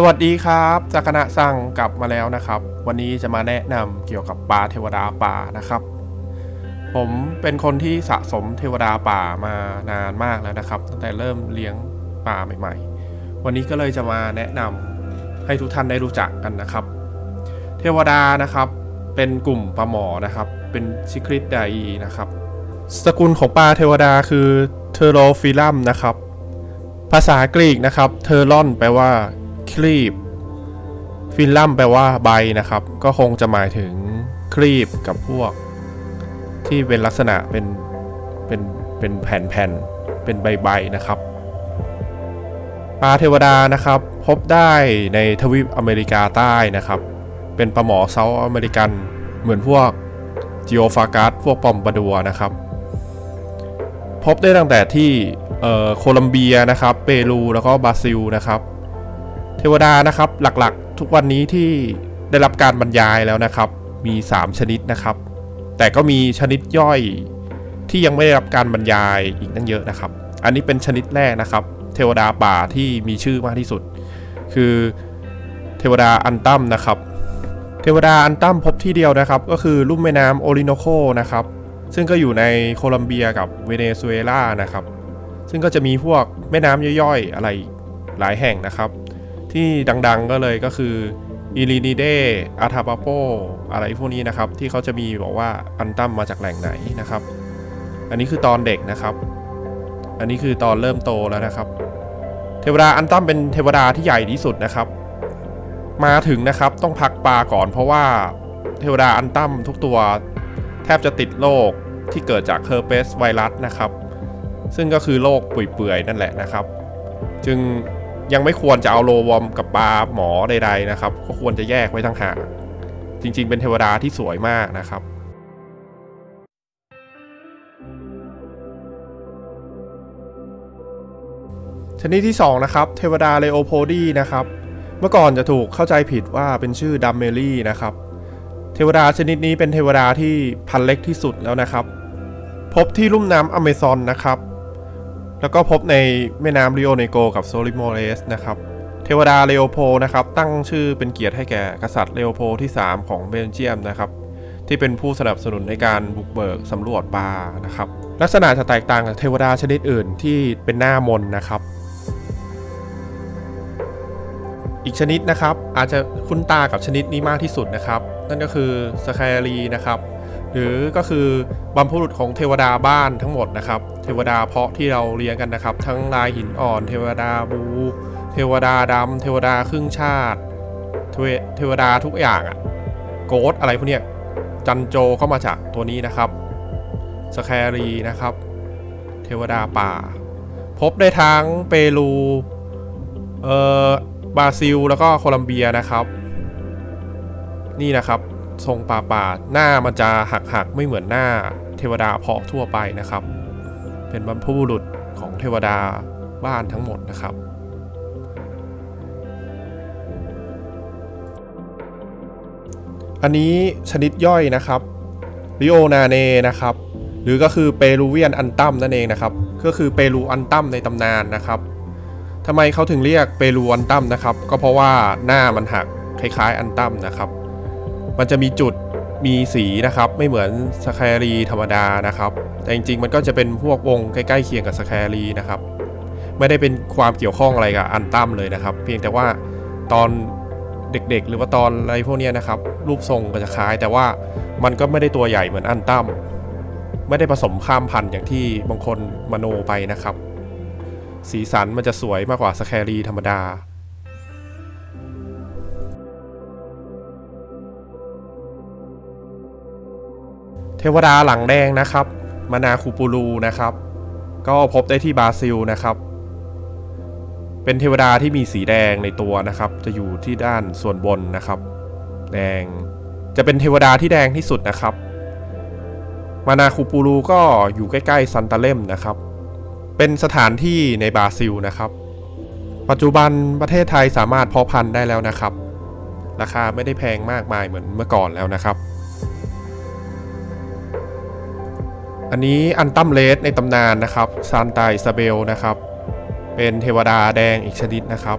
สวัสดีครับจากคณะสั่งกลับมาแล้วนะครับ วันนี้จะมาแนะนำเกี่ยวกับปลาเทวดาป่านะครับ ผมเป็นคนที่สะสมเทวดาป่ามานานมากแล้วนะครับตั้งแต่เริ่มเลี้ยงปลาใหม่ ๆ วันนี้ก็เลยจะมาแนะนำให้ทุกท่านได้รู้จักกันนะครับ เทวดานะครับเป็นกลุ่มปลาหมอนะครับ เป็นซิคริตไดนะครับสกุลของปลาเทวดาคือเทโรฟิลัมนะครับ ภาษากรีกนะครับเทอรอนแปลว่า คลีบ ฟิลลัมแปลว่าใบนะครับ ก็คงจะหมายถึงคลีบกับพวก ที่เป็นลักษณะเป็นเป็นเป็นแผ่นๆ เป็นใบๆนะครับปลาเทวดานะครับ พบได้ในทวีปอเมริกาใต้นะครับ เป็นปลาหมอเซาท์อเมริกันเหมือนพวกจิโอฟากัสพวกปอมบาดัวนะครับ พบได้ตั้งแต่ที่โคลัมเบียนะครับ เปรูแล้วก็บราซิลนะครับ เทวดานะครับหลักๆ ทุกวันนี้ที่ได้รับการบรรยายแล้วนะครับ มี 3 ชนิดนะครับ แต่ก็มีชนิดย่อยที่ยังไม่ได้รับการบรรยายอีกนั่งเยอะนะครับ อันนี้เป็นชนิดแรกนะครับ เทวดาป่าที่มีชื่อมากที่สุด คือเทวดาอันตัมนะครับ เทวดาอันตัมพบที่เดียวนะครับ ก็คือลุ่มแม่น้ำโอริโนโคนะครับ ซึ่งก็อยู่ในโคลัมเบียกับเวเนซุเอลานะครับ ซึ่งก็จะมีพวกแม่น้ำย่อยๆ อะไรหลายแห่งนะครับ ที่ดังๆก็เลยก็คืออิลินิเดอาทาปาโปอะไรพวกนี้นะครับ ที่เขาจะมีบอกว่าอันตัมมาจากแหล่งไหนนะครับ อันนี้คือตอนเด็กนะครับ อันนี้คือตอนเริ่มโตแล้วนะครับ เทวดาอันตัมเป็นเทวดาที่ใหญ่ที่สุดนะครับ มาถึงนะครับต้องพักปลาก่อน เพราะว่าเทวดาอันตัมทุกตัวแทบจะติดโรคที่เกิดจากเฮอร์เปสไวรัสนะครับ ซึ่งก็คือโรคเปื่อยๆนั่นแหละนะครับ จึง ยังไม่ควรจะเอาโลวอมกับปลาหมอใดๆนะครับ ก็ควรจะแยกไว้ทั้งหากจริง ๆ เป็นเทวดาที่สวยมากนะครับชนิดที่ 2 นะครับ เทวดาเลโอโพดีนะครับ เมื่อก่อนจะถูกเข้าใจผิดว่าเป็นชื่อดัมเมลี่นะครับ เทวดาชนิดนี้เป็นเทวดาที่พันเล็กที่สุดแล้วนะครับ พบที่ลุ่มน้ำอเมซอนนะครับ แล้วก็พบในแม่น้ำริโอเนโกกับโซลิโมเรสนะครับ เทวดาเลโอโพนะครับตั้งชื่อเป็นเกียรติให้แก่กษัตริย์เลโอโพที่ 3 ของเบลเจียมนะครับ ที่เป็นผู้สนับสนุนในการบุกเบิกสำรวจปลานะครับ ลักษณะจะแตกต่างจากเทวดาชนิดอื่นที่เป็นหน้ามนนะครับ อีกชนิดนะครับอาจจะคุ้นตากับชนิดนี้มากที่สุดนะครับ นั่นก็คือสแครีนะครับ หรือก็คือบัมพบุรุษของเทวดาบ้านทั้งหมดนะครับ เทวดาเพาะที่เราเลี้ยงกันนะครับ ทั้งลายหินอ่อน เทวดาบู เทวดาดำเทวดาครึ่งชาติ เทวเทวดาทุกอย่างอะโกดอะไรพวกเนี้ยจันโจเข้ามาจากตัวนี้นะครับสแครีนะครับ เทวดาป่า พบได้ทั้งเปรูเอ่อบราซิลแล้วก็โคลัมเบียนะครับ นี่นะครับ ทรงป่าปาหน้ามันจะหักหักไม่เหมือนหน้าเทวดาเพาะทั่วไปนะครับ เป็นบรรพบุรุษของเทวดาบ้านทั้งหมดนะครับอันนี้ชนิดย่อยนะครับริโอนาเนนะครับ หรือก็คือเปรูเวียนอันตัมนั่นเองนะครับ ก็คือเปรูอันตัมในตำนานนะครับทำไมเขาถึงเรียกเปรูอันตัมนะครับ ก็เพราะว่าหน้ามันหักคล้ายๆอันตัมนะครับ มันจะมีจุดมีสีนะครับ ไม่เหมือนสแครีธรรมดานะครับ แต่จริงๆ มันก็จะเป็นพวกวงใกล้ๆเคียงกับสแครีนะครับ ไม่ได้เป็นความเกี่ยวข้องอะไรกับอันตั้มเลยนะครับ เพียงแต่ว่าตอนเด็กๆ หรือว่าตอนอะไรพวกนี้นะครับ รูปทรงก็จะคล้าย แต่ว่ามันก็ไม่ได้ตัวใหญ่เหมือนอันตั้มไม่ได้ผสมข้ามพันธุ์อย่างที่บางคนมโนไปนะครับ สีสันมันจะสวยมากกว่าสแครีธรรมดา เทวดาหลังแดงนะครับ มานาคูปูลูนะครับ ก็พบได้ที่บราซิลนะครับ เป็นเทวดาที่มีสีแดงในตัวนะครับ จะอยู่ที่ด้านส่วนบนนะครับ แดง จะเป็นเทวดาที่แดงที่สุดนะครับ มานาคูปูลูก็อยู่ใกล้ๆซันตาเลมนะครับ เป็นสถานที่ในบราซิลนะครับ ปัจจุบันประเทศไทยสามารถเพาะพันธุ์ได้แล้วนะครับ ราคาไม่ได้แพงมากมายเหมือนเมื่อก่อนแล้วนะครับ อันนี้อันตัมเลสในตำนานนะครับซานตาอิซาเบลนะครับ เป็นเทวดาแดงอีกชนิดนะครับ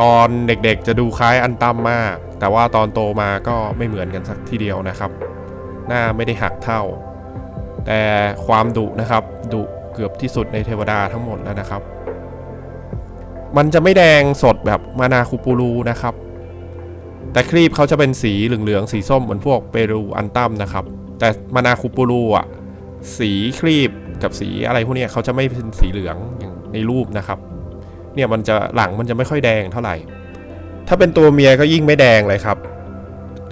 ตอนเด็กๆจะดูคล้ายอันตั้มมาก แต่ว่าตอนโตมาก็ไม่เหมือนกันสักทีเดียวนะครับ หน้าไม่ได้หักเท่า แต่ความดุนะครับดุเกือบที่สุดในเทวดาทั้งหมดแล้วนะครับ มันจะไม่แดงสดแบบมานาคูปูรูนะครับ แต่ครีบเขาจะเป็นสีเหลืองๆสีส้มเหมือนพวกเปรูอันตัมนะครับ แต่มานาคูปูรูอะ สีครีบกับสีอะไรพวกนี้เขาจะไม่เป็นสีเหลืองอย่างในรูปนะครับ เนี่ยมันจะหลังมันจะไม่ค่อยแดงเท่าไหร่ ถ้าเป็นตัวเมียก็ยิ่งไม่แดงเลยครับ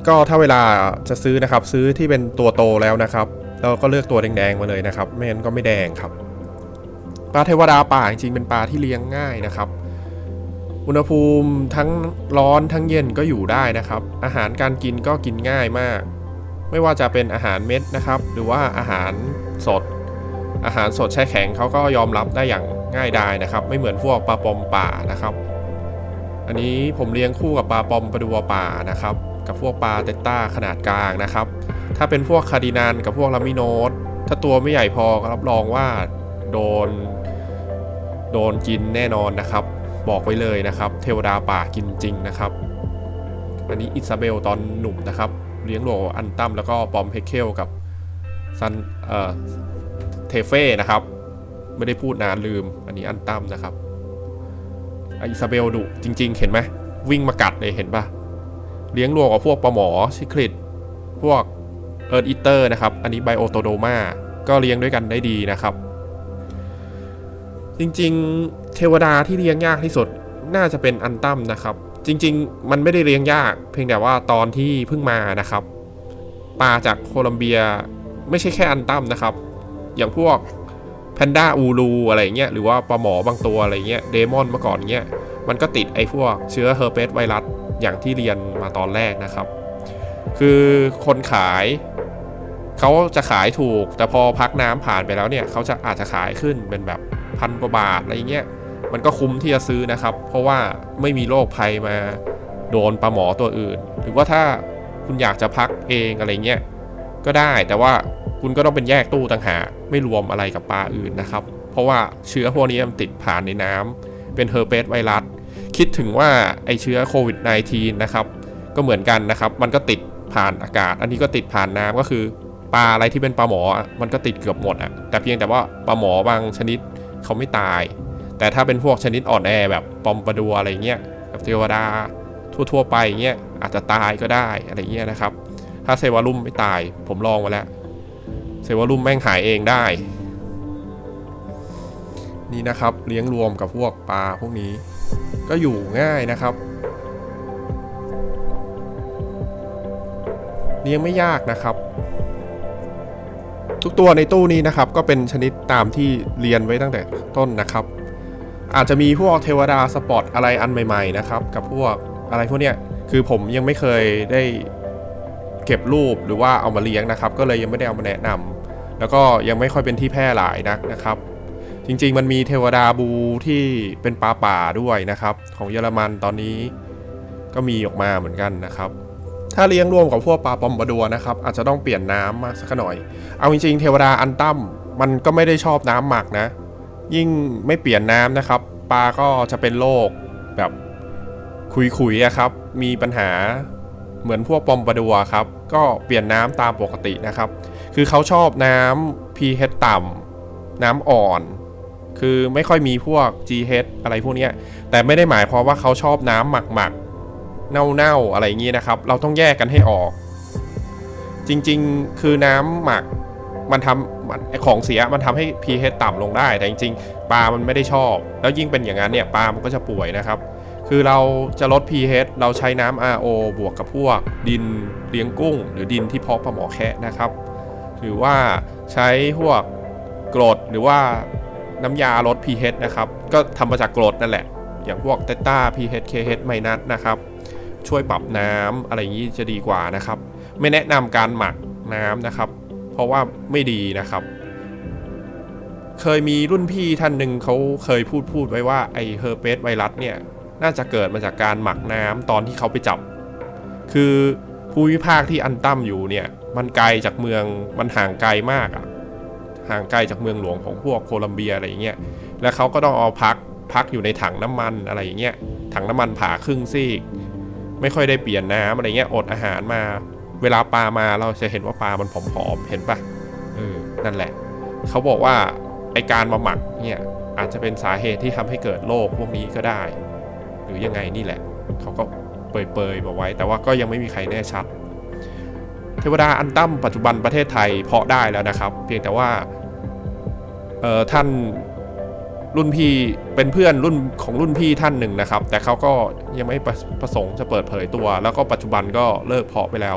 ก็ถ้าเวลาจะซื้อนะครับซื้อที่เป็นตัวโตแล้วนะครับแล้วก็เลือกตัวแดงๆมาเลยนะครับ ไม่งั้นก็ไม่แดงครับปลาเทวดาป่าจริงๆเป็นปลาที่เลี้ยงง่ายนะครับ อุณหภูมิทั้งร้อนทั้งเย็นก็อยู่ได้นะครับ อาหารการกินก็กินง่ายมาก ไม่ว่าจะเป็นอาหารเม็ดนะครับ หรือว่าอาหารสด อาหารสดแช่แข็งเขาก็ยอมรับได้อย่างง่ายดายนะครับ ไม่เหมือนพวกปลาปอมป่านะครับ อันนี้ผมเลี้ยงคู่กับปลาปอมปลาดัวป่านะครับ กับพวกปลาเตต้าขนาดกลางนะครับ ถ้าเป็นพวกคาร์ดินานกับพวกลามิโนสถ้าตัวไม่ใหญ่พอรับรองว่าโดนโดนกินแน่นอนนะครับ บอกไว้เลยนะครับ เทวดาป่ากินจริงนะครับ อันนี้อิซาเบลตอนหนุ่มนะครับ เลี้ยงโหลอันตั้มแล้วก็ปอมเพเคลกับซันเอ่อเทเฟ่นะครับ ไม่ได้พูดนานลืมอันนี้อันตั้มนะครับอิซาเบลดุจริง ๆ เห็นไหมวิ่งมากัดเลยเห็นปะเลี้ยงรวมกับพวกปลาหมอชิคลิดพวกเอิร์ดอิเตอร์นะครับ อันนี้ไบโอโตโดมาก็เลี้ยงด้วยกันได้ดีนะครับ จริงๆ เทวดาที่เลี้ยงยากที่สุดน่าจะเป็นอันตั้มนะครับ จริง ๆ มันไม่ได้เลี้ยงยาก เพียงแต่ว่าตอนที่เพิ่งมานะครับ ปลาจากโคลัมเบียไม่ใช่แค่อันตั้มนะครับ อย่างพวกแพนด้าอูรูอะไรเงี้ยหรือว่าปลาหมอบางตัวอะไรเงี้ยเดมอนเมื่อก่อนเงี้ยมันก็ติดไอ้พวกเชื้อเฮอร์เปสไวรัสอย่างที่เรียนมาตอนแรกนะครับ คือคนขายเขาจะขายถูก แต่พอพักน้ำผ่านไปแล้วเนี่ยเขาจะอาจจะขายขึ้นเป็นแบบพันกว่าบาทอะไรเงี้ย มันก็คุ้มที่จะซื้อนะครับ เพราะว่าไม่มีโรคภัยมาโดนปลาหมอตัวอื่น หรือว่าถ้าคุณอยากจะพักเองอะไรเงี้ยก็ได้แต่ว่าคุณก็ต้องเป็นแยกตู้ต่างหากไม่รวมอะไรกับปลาอื่นนะครับ เพราะว่าเชื้อพวกนี้มันติดผ่านในน้ำเป็นเฮอร์เปสไวรัสคิดถึงว่าไอเชื้อโควิด -19 นะครับ ก็เหมือนกันนะครับ มันก็ติดผ่านอากาศ อันนี้ก็ติดผ่านน้ำก็คือปลาอะไรที่เป็นปลาหมอ มันก็ติดเกือบหมดอะแต่เพียงแต่ว่าปลาหมอบางชนิดเขาไม่ตาย แต่ถ้าเป็นพวกชนิดอ่อนแอแบบปอมปดัวอะไรเงี้ยแบบเทวดาทั่ว ๆ ไปเงี้ยอาจจะตายก็ได้อะไรเงี้ยนะครับ ถ้าเซวารุ่มไม่ตายผมลองมาแล้วเซวารุ่มแม่งหายเองได้ นี่นะครับเลี้ยงรวมกับพวกปลาพวกนี้ ก็อยู่ง่ายนะครับเลี้ยงไม่ยากนะครับ ทุกตัวในตู้นี้นะครับ ก็เป็นชนิดตามที่เรียนไว้ตั้งแต่ต้นนะครับ อาจจะมีพวกเทวดาสปอร์ตอะไรอันใหม่ๆนะครับ กับพวกอะไรพวกเนี้ยคือผมยังไม่เคยได้เก็บรูปหรือว่าเอามาเลี้ยงนะครับ ก็เลยยังไม่ได้เอามาแนะนำแล้วก็ยังไม่ค่อยเป็นที่แพร่หลายนักนะครับ จริงๆ มันมีเทวดาบูที่เป็นปลาป่าด้วยนะครับ ของเยอรมันตอนนี้ก็มีออกมาเหมือนกันนะครับ ถ้าเลี้ยงรวมกับพวกปลาปอมบาดัวนะครับ อาจจะต้องเปลี่ยนน้ำมาสักหน่อย เอาจริงๆ เทวดาอันตั้มมันก็ไม่ได้ชอบน้ำหมักนะ ยิ่งไม่เปลี่ยนน้ำนะครับ ปลาก็จะเป็นโรคแบบขุยๆอะครับ มีปัญหาเหมือนพวกปอมบาดัวครับ ก็เปลี่ยนน้ำตามปกตินะครับ คือเขาชอบน้ำ pH ต่ำน้ำอ่อน คือไม่ค่อยมีพวก GH อะไรพวกนี้แต่ไม่ได้หมายความว่าเขาชอบน้ำหมักหมักๆเน่าๆอะไรอย่างงี้นะครับ เราต้องแยกกันให้ออก จริงๆ คือน้ำหมัก มันทำมันของเสียมันทำให้ pH ต่ำลงได้ แต่จริงๆ ปลามันไม่ได้ชอบ แล้วยิ่งเป็นอย่างนั้นเนี่ยปลามันก็จะป่วยนะครับ คือเราจะลด pH เราใช้น้ำ RO บวกกับพวก ดินเลี้ยงกุ้ง หรือดินที่เพาะปลาหมอแคะนะครับ หรือว่าใช้พวกกรดหรือว่าน้ำยาลด pH นะครับ ก็ทำมาจากกรดนั่นแหละ อย่างพวกเตต้า pH KH ไมนัสนะครับ ช่วยปรับน้ำอะไรอย่างนี้จะดีกว่านะครับ ไม่แนะนำการหมักน้ำนะครับ เพราะว่าไม่ดีนะครับ เคยมีรุ่นพี่ท่านหนึ่งเขาเคยพูดพูดไว้ว่าไอเฮอร์เปสไวรัสเนี่ยน่าจะเกิดมาจากการหมักน้ำตอนที่เขาไปจับ คือภูมิภาคที่อันตั้มอยู่เนี่ยมันไกลจากเมืองมันห่างไกลมากอะห่างไกลจากเมืองหลวงของพวกโคลัมเบียอะไรอย่างเงี้ยแล้วเขาก็ต้องเอาพักพักอยู่ในถังน้ำมันอะไรอย่างเงี้ยถังน้ำมันผ่าครึ่งซีก ไม่ค่อยได้เปลี่ยนน้ำอะไรเงี้ยอดอาหารมา เวลาปลามาเราจะเห็นว่าปลามันผอมๆเห็นปะเออนั่นแหละ เขาบอกว่าไอการมาหมักเนี่ยอาจจะเป็นสาเหตุที่ทำให้เกิดโรคพวกนี้ก็ได้ หรือยังไงนี่แหละ เขาก็เปรยๆบอกไว้ แต่ว่าก็ยังไม่มีใครแน่ชัด เทวดาอันตั้มปัจจุบันประเทศไทยเพาะได้แล้วนะครับ เพียงแต่ว่าเออท่านรุ่นพี่เป็นเพื่อนรุ่นของรุ่นพี่ท่านหนึ่งนะครับ แต่เขาก็ยังไม่ประประสงค์จะเปิดเผยตัว แล้วก็ปัจจุบันก็เลิกเพาะไปแล้ว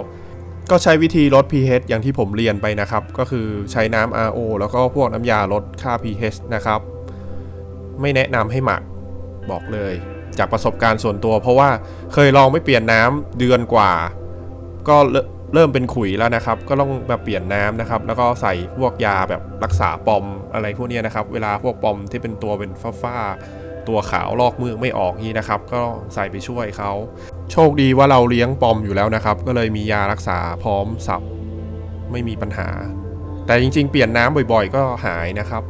ก็ใช้วิธีลด pH อย่างที่ผมเรียนไปนะครับ ก็คือใช้น้ำ RO แล้วก็พวกน้ำยาลดค่า pH นะครับ ไม่แนะนำให้หมักบอกเลย จากประสบการณ์ส่วนตัว เพราะว่าเคยลองไม่เปลี่ยนน้ำเดือนกว่า ก็เริ่มเป็นขุยแล้วนะครับ ก็ต้องมาเปลี่ยนน้ำนะครับ แล้วก็ใส่พวกยาแบบรักษาปอมอะไรพวกนี้นะครับ เวลาพวกปอมที่เป็นตัวเป็นฝ้าๆตัวขาวลอกมือไม่ออกนี้นะครับ ก็ใส่ไปช่วยเขา โชคดีว่าเราเลี้ยงปอมอยู่แล้วนะครับ ก็เลยมียารักษาพร้อมสับไม่มีปัญหา แต่จริง ๆ เปลี่ยนน้ำบ่อยๆ ก็หายนะครับ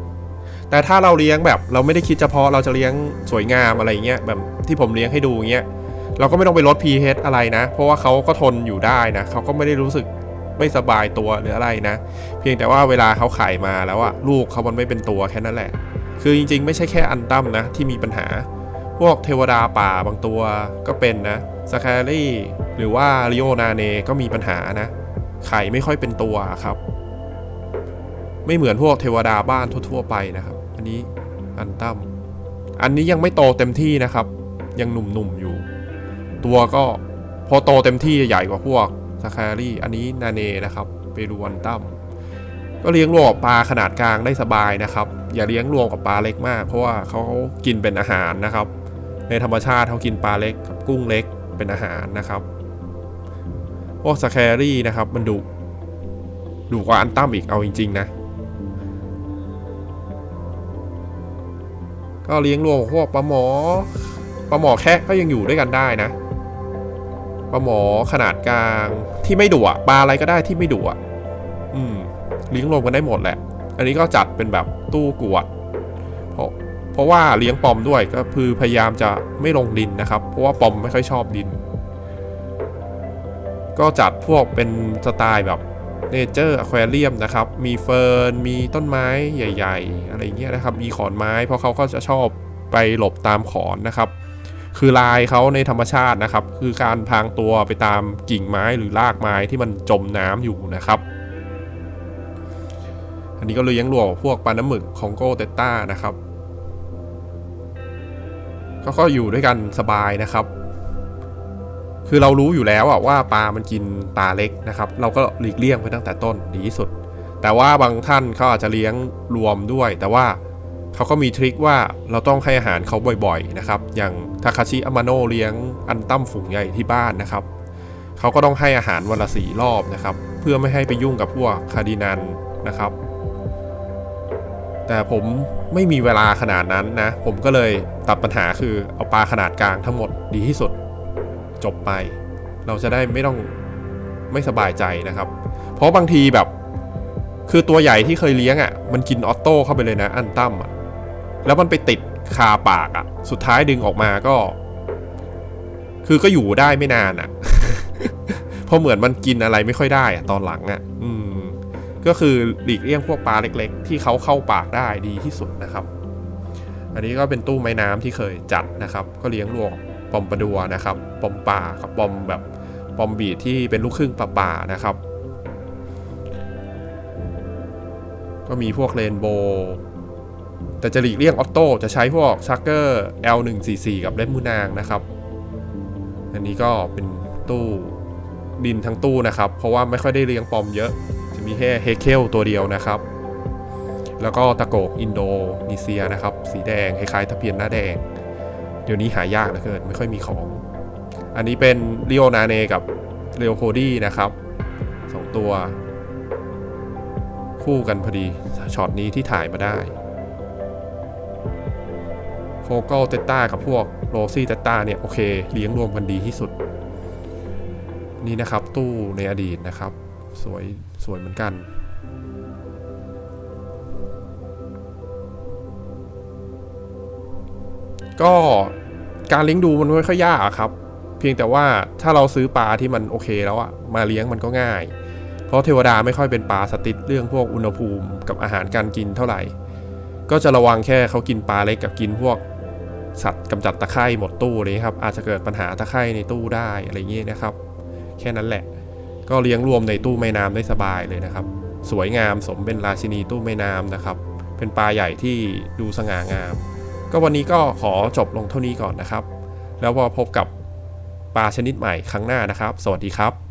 แต่ถ้าเราเลี้ยงแบบเราไม่ได้คิดเฉพาะเราจะเลี้ยงสวยงามอะไรเงี้ยแบบที่ผมเลี้ยงให้ดูเงี้ยเราก็ไม่ต้องไปลด pH อะไรนะ เพราะว่าเขาก็ทนอยู่ได้นะเขาก็ไม่ได้รู้สึกไม่สบายตัวหรืออะไรนะ เพียงแต่ว่าเวลาเขาไข่มาแล้วอะลูกเขามันไม่เป็นตัวแค่นั้นแหละ คือจริงๆ ไม่ใช่แค่อันตั้มนะที่มีปัญหา พวกเทวดาป่าบางตัวก็เป็นนะ สแครี่หรือว่าริโอนาเนก็มีปัญหานะ ไข่ไม่ค่อยเป็นตัวครับ ไม่เหมือนพวกเทวดาบ้านทั่วๆไปนะครับ อันนี้อันตั้มอันนี้ยังไม่โตเต็มที่นะครับ ยังหนุ่มๆอยู่ ตัวก็พอโตเต็มที่ใหญ่กว่าพวกสแครี่อันนี้นาเนนะครับเปรูวันตั้มก็เลี้ยงรวมกับปลาขนาดกลางได้สบายนะครับ อย่าเลี้ยงรวมกับปลาเล็กมาก เพราะว่าเขากินเป็นอาหารนะครับ ในธรรมชาติเขากินปลาเล็กกับกุ้งเล็ก เป็นอาหารนะครับพวกสแครี่นะครับมันดุดุกว่าอันตั้มอีกเอาจริง ๆ นะ ก็เลี้ยงรวมพวกปลาหมอปลาหมอแคะก็ยังอยู่ด้วยกันได้นะปลาหมอขนาดกลางที่ไม่ดุอะปลาอะไรก็ได้ที่ไม่ดุอะอืมเลี้ยงรวมกันได้หมดแหละ อันนี้ก็จัดเป็นแบบตู้กวด เพราะว่าเลี้ยงปอมด้วยก็คือพยายามจะไม่ลงดินนะครับ เพราะว่าปอมไม่ค่อยชอบดิน ก็จัดพวกเป็นสไตล์แบบเนเจอร์อควาเรียมนะครับ มีเฟิร์น มีต้นไม้ใหญ่ ๆ อะไรเงี้ยนะครับ มีขอนไม้เพราะเขาก็จะชอบไปหลบตามขอนนะครับ คือลายเขาในธรรมชาตินะครับ คือการพรางตัวไปตามกิ่งไม้หรือรากไม้ที่มันจมน้ำอยู่นะครับ อันนี้ก็เลยยังรวมพวกปลาน้ำหมึกของโกเตต้านะครับ ก็ก็อยู่ด้วยกันสบายนะครับ คือเรารู้อยู่แล้วอะว่าปลามันกินปลาเล็กนะครับ เราก็หลีกเลี่ยงไปตั้งแต่ต้นดีที่สุด แต่ว่าบางท่านเขาอาจจะเลี้ยงรวมด้วย แต่ว่าเขาก็มีทริคว่าเราต้องให้อาหารเขาบ่อยๆนะครับ อย่างทาคาชิอามาโนเลี้ยงอันตั้มฝูงใหญ่ที่บ้านนะครับเขาก็ต้องให้อาหารวันละสี่รอบนะครับ เพื่อไม่ให้ไปยุ่งกับพวกคาดินันนะครับ แต่ผมไม่มีเวลาขนาดนั้นนะ ผมก็เลยตัดปัญหาคือเอาปลาขนาดกลางทั้งหมดดีที่สุด จบไป เราจะได้ไม่ต้องไม่สบายใจนะครับ เพราะบางทีแบบคือตัวใหญ่ที่เคยเลี้ยงอะ่ะมันกินออโต้เข้าไปเลยนะอันตั้มอะแล้วมันไปติดคาปากอะ่ะ สุดท้ายดึงออกมาก็ คือก็อยู่ได้ไม่นานอะ่ะ เพราะเหมือนมันกินอะไรไม่ค่อยได้อะตอนหลังอะ่ะ อืม ก็คือหลีกเลี่ยงพวกปลาเล็กๆ ที่เขาเข้าปากได้ดีที่สุดนะครับ อันนี้ก็เป็นตู้ไม้น้ำที่เคยจัดนะครับ ก็เลี้ยงรวมปอมปลาดัวนะครับปอมป่ากับปอมแบบปอมบีดที่เป็นลูกครึ่งป่าป่านะครับ ก็มีพวกเรนโบว์แต่จะหลีกเลี่ยงออโต้จะใช้พวกชักเกอร์ L144 กับเล่มมือนางนะครับ อันนี้ก็เป็นตู้ดินทั้งตู้นะครับ เพราะว่าไม่ค่อยได้เลี้ยงปอมเยอะ มีแค่เฮเคลตัวเดียวนะครับ แล้วก็ตะโกกอินโดนีเซียนะครับ สีแดงคล้ายๆตะเพียนหน้าแดง เดี๋ยวนี้หายากเหลือเกินไม่ค่อยมีของ อันนี้เป็นเรียวนาเนกับเรียวโคดี้นะครับสองตัว คู่กันพอดีช็อตนี้ที่ถ่ายมาได้โฟกัลเตต้ากับพวกโรซี่เตต้าเนี่ย โอเค เลี้ยงรวมกันดีที่สุด นี่นะครับตู้ในอดีตนะครับ สวยสวยเหมือนกัน ก็การเลี้ยงดูมันไม่ค่อยยากครับ เพียงแต่ว่าถ้าเราซื้อปลาที่มันโอเคแล้วอะมาเลี้ยงมันก็ง่าย เพราะเทวดาไม่ค่อยเป็นปลาสติดเรื่องพวกอุณหภูมิกับอาหารการกินเท่าไหร่ ก็จะระวังแค่เขากินปลาเล็กกับกินพวกสัตว์กำจัดตะไคร่หมดตู้เลยครับอาจจะเกิดปัญหาตะไคร่ในตู้ได้อะไรเงี้ยนะครับ แค่นั้นแหละ ก็เลี้ยงรวมในตู้แม่น้ำได้สบายเลยนะครับ สวยงามสมเป็นราชินีตู้แม่น้ำนะครับ เป็นปลาใหญ่ที่ดูสง่างาม ก็วันนี้ก็ขอจบลงเท่านี้ก่อนนะครับ แล้วพอพบกับปลาชนิดใหม่ครั้งหน้านะครับ สวัสดีครับ